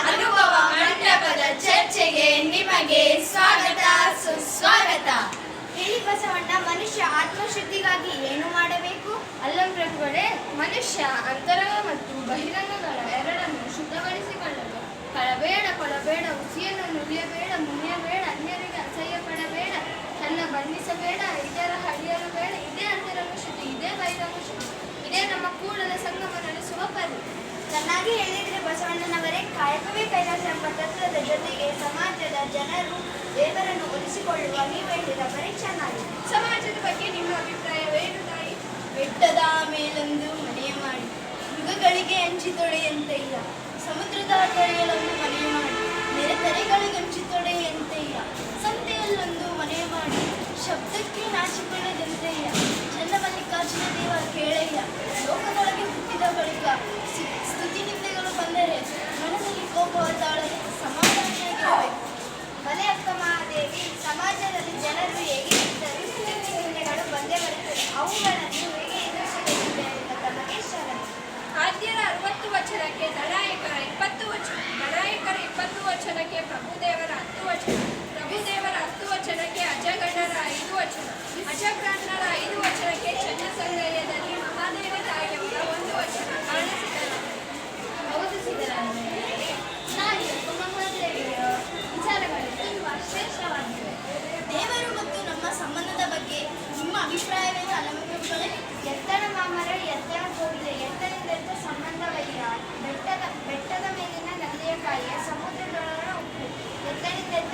ಅನುಭವ ಮಂಟಪದ ಚರ್ಚೆಗೆ ನಿಮಗೆ ಸ್ವಾಗತ ಸುಸ್ವಾಗತ. ಹೇಳಿ ಬಸವಣ್ಣ ಮನುಷ್ಯ ಆತ್ಮಶುದ್ಧಿಗಾಗಿ ಏನು ಮಾಡಬೇಕು? ಅಲ್ಲಂ ಪ್ರಭುಗಳೇ ಮನುಷ್ಯ ಅಂತರಂಗ ಮತ್ತು ಬಹಿರಂಗಗಳ ಎರಡನ್ನು ಶುದ್ಧಗೊಳಿಸಿಕೊಳ್ಳಲು ಕಳಬೇಡ ಕೊಳಬೇಡ ಹುಸಿಯನ್ನು ನುಡಿಯಬೇಡ ಮುನಿಯಬೇಡ ಅನ್ಯರಿಗೆ ಅಸಹ್ಯ ಪಡಬೇಡ ತನ್ನ ಬಂಧಿಸಬೇಡ ಇದರ ಹಳಿಯಲು ಬೇಡ ಇದೇ ಅಂತರಂಗ ಶುದ್ಧಿ ಇದೇ ಬಹಿರಂಗ ಶುದ್ಧಿ ಇದೇ ನಮ್ಮ ಕೂಡಲ ಸಂಗಮ ನಡೆಸುವ ಪರಿ. ಚೆನ್ನಾಗಿ ಹೇಳಿದ್ರೆ ಬಸವಣ್ಣನವರೇ, ಕಾಯಕವೇ ಕೈಲಾಸ ಎಂಬ ತತ್ವದ ಜೊತೆಗೆ ಸಮಾಜದ ಜನರು ದೇವರನ್ನು ಒಲಿಸಿಕೊಳ್ಳುವ ನೀವು ಹೇಳಿದ ಬರೀ ಚೆನ್ನಾಗಿ ಸಮಾಜದ ಬಗ್ಗೆ ನಿಮ್ಮ ಅಭಿಪ್ರಾಯವೇನು ತಾಯಿ ಬೆಟ್ಟದ ಮೇಲೊಂದು ಮನೆಯ ಮಾಡಿ. ಮೃಗಗಳಿಗೆ ಹಂಚಿ ಇಲ್ಲ. ಸಮುದ್ರದ ಕರೆಯಲೊಂದು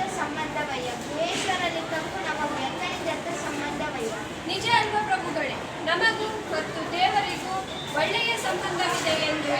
ಸಂಬಂಧವಯ್ಯ ಗುಹೇಶ್ವರಲ್ಲಿ ತಪ್ಪು ನಮಗೂ ಎತ್ತನಿಂದ ಸಂಬಂಧವಯ್ಯ ನಿಜ ಅಲ್ವ ಪ್ರಭುಗಳೇ? ನಮಗೂ ಮತ್ತು ದೇವರಿಗೂ ಒಳ್ಳೆಯ ಸಂಬಂಧವಿದೆ ಎಂದು ನಿಮ್ಮ